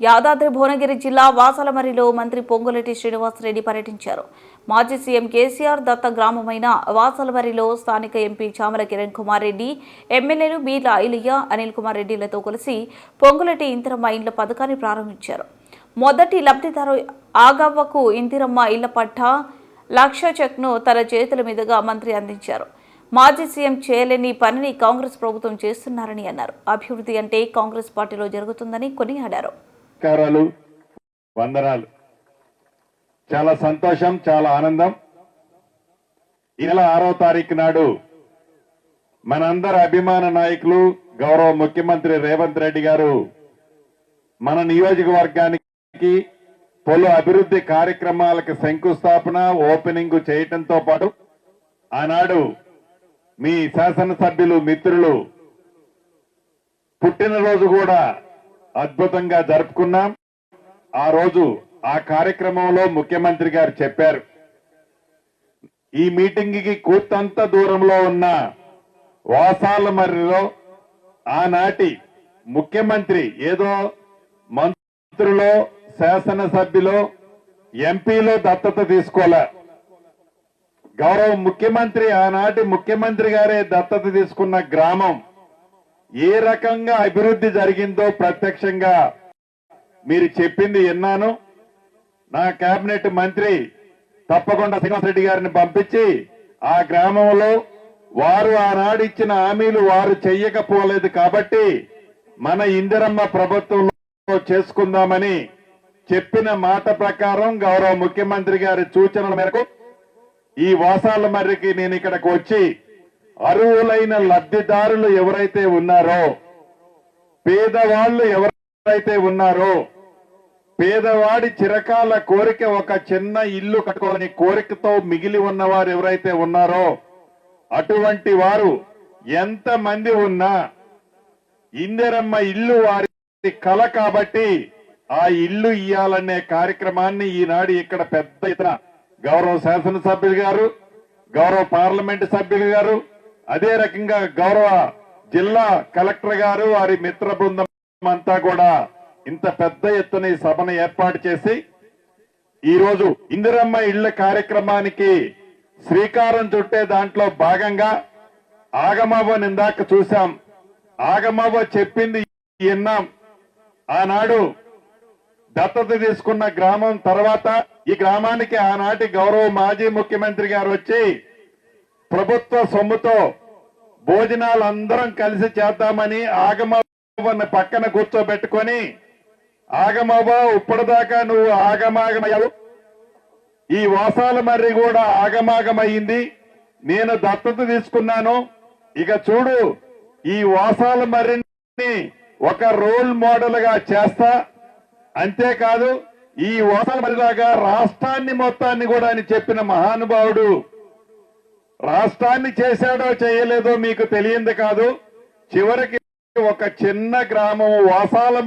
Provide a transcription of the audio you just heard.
యాదాద్రి భువనగిరి జిల్లా వాసలమరిలో మంత్రి పొంగులేటి శ్రీనివాసరెడ్డి పర్యటించారు. మాజీ సీఎం కేసీఆర్ దత్త గ్రామమైన వాసలమరిలో స్థానిక ఎంపీ చామల కిరణ్ కుమార్ రెడ్డి ఎమ్మెల్యేలు బీర్ల ఐలయ్య అనిల్ కుమార్ రెడ్డిలతో కలిసి పొంగులేటి ఇందిరమ్మ ఇండ్ల పథకాన్ని ప్రారంభించారు. మొదటి లబ్ధిదారు ఆగవ్వకు ఇందిరమ్మ ఇళ్ళ పట్ట లక్ష చెక్ను తన చేతుల మీదుగా మంత్రి అందించారు. మాజీ సీఎం చేయలేని పనిని కాంగ్రెస్ ప్రభుత్వం చేస్తున్నారని అన్నారు. అభివృద్ధి అంటే కాంగ్రెస్ పార్టీలో జరుగుతుందని కొనియాడారు. నమస్కారాలు వందనాలు. చాలా సంతోషం చాలా ఆనందం. ఈ నెల ఆరో తారీఖు నాడు మనందరి అభిమాన నాయకులు గౌరవ ముఖ్యమంత్రి రేవంత్ రెడ్డి గారు మన నియోజకవర్గానికి పలు అభివృద్ధి కార్యక్రమాలకు శంకుస్థాపన ఓపెనింగ్ చేయటంతో పాటు ఆనాడు మీ శాసనసభ్యులు మిత్రులు పుట్టినరోజు కూడా అద్భుతంగా జరుపుకున్నాం. ఆ రోజు ఆ కార్యక్రమంలో ముఖ్యమంత్రి గారు చెప్పారు. ఈ మీటింగ్కి దూరంలో ఉన్న వాసాలమర్రిలో ఆనాటి ముఖ్యమంత్రి ఏదో మంత్రులో శాసనసభ్యులో ఎంపీలో దత్తత తీసుకోలే. గౌరవ ముఖ్యమంత్రి ఆనాటి ముఖ్యమంత్రి గారే దత్తత తీసుకున్న గ్రామం ఏ రకంగా అభివృద్ధి జరిగిందో ప్రత్యక్షంగా మీరు చెప్పింది విన్నాను. నా కేబినెట్ మంత్రి తప్పకుండా శ్రీనివాసరెడ్డి గారిని పంపించి ఆ గ్రామంలో వారు ఆనాడు ఇచ్చిన హామీలు వారు చెయ్యకపోలేదు కాబట్టి మన ఇందిరమ్మ ప్రభుత్వంలో చేసుకుందామని చెప్పిన మాట ప్రకారం గౌరవ ముఖ్యమంత్రి గారి సూచనల మేరకు ఈ వాసాల మర్రికి నేను ఇక్కడికి వచ్చి అర్హులైన లబ్ధిదారులు ఎవరైతే ఉన్నారో పేదవాళ్ళు ఎవరైతే ఉన్నారో పేదవాడి చిరకాల కోరిక ఒక చిన్న ఇల్లు కట్టుకోవాలని కోరికతో మిగిలి ఉన్నవారు ఎవరైతే ఉన్నారో అటువంటి వారు ఎంత మంది ఉన్నా ఇందిరమ్మ ఇల్లు వారి కల కాబట్టి ఆ ఇల్లు ఇయ్యాలనే కార్యక్రమాన్ని ఈనాడు ఇక్కడ పెద్ద ఇతర గౌరవ శాసనసభ్యులు గారు గౌరవ పార్లమెంట్ సభ్యులు గారు అదే రకంగా గౌరవ జిల్లా కలెక్టర్ గారు వారి మిత్ర బృందం అంతా కూడా ఇంత పెద్ద ఎత్తున ఈ సభను ఏర్పాటు చేసి ఈ రోజు ఇందిరమ్మ ఇళ్ళ కార్యక్రమానికి శ్రీకారం చుట్టే దాంట్లో భాగంగా ఆగమవ్వ నిందాక చూశాం. ఆగమవ్వ చెప్పింది విన్నాం. ఆనాడు దత్తత తీసుకున్న గ్రామం తర్వాత ఈ గ్రామానికి ఆనాటి గౌరవ మాజీ ముఖ్యమంత్రి గారు వచ్చి ప్రభుత్వ సొమ్ముతో భోజనాలు అందరం కలిసి చేద్దామని ఆగమవ్వని పక్కన కూర్చోబెట్టుకొని ఆగమవ్వ ఇప్పటిదాకా నువ్వు ఆగమాగమయ్యావు. ఈ వాసాల మర్రి కూడా ఆగమాగమయ్యింది. నేను దత్తత తీసుకున్నాను. ఇక చూడు ఈ వాసాల మర్రిని ఒక రోల్ మోడల్గా చేస్తా. అంతేకాదు ఈ వాసాల మర్రిలాగా రాష్ట్రాన్ని మొత్తాన్ని కూడా అని చెప్పిన మహానుభావుడు రాష్ట్రాన్ని చేశాడో చేయలేదో మీకు తెలియంది కాదు. చివరికి ఒక చిన్న గ్రామం వాసాల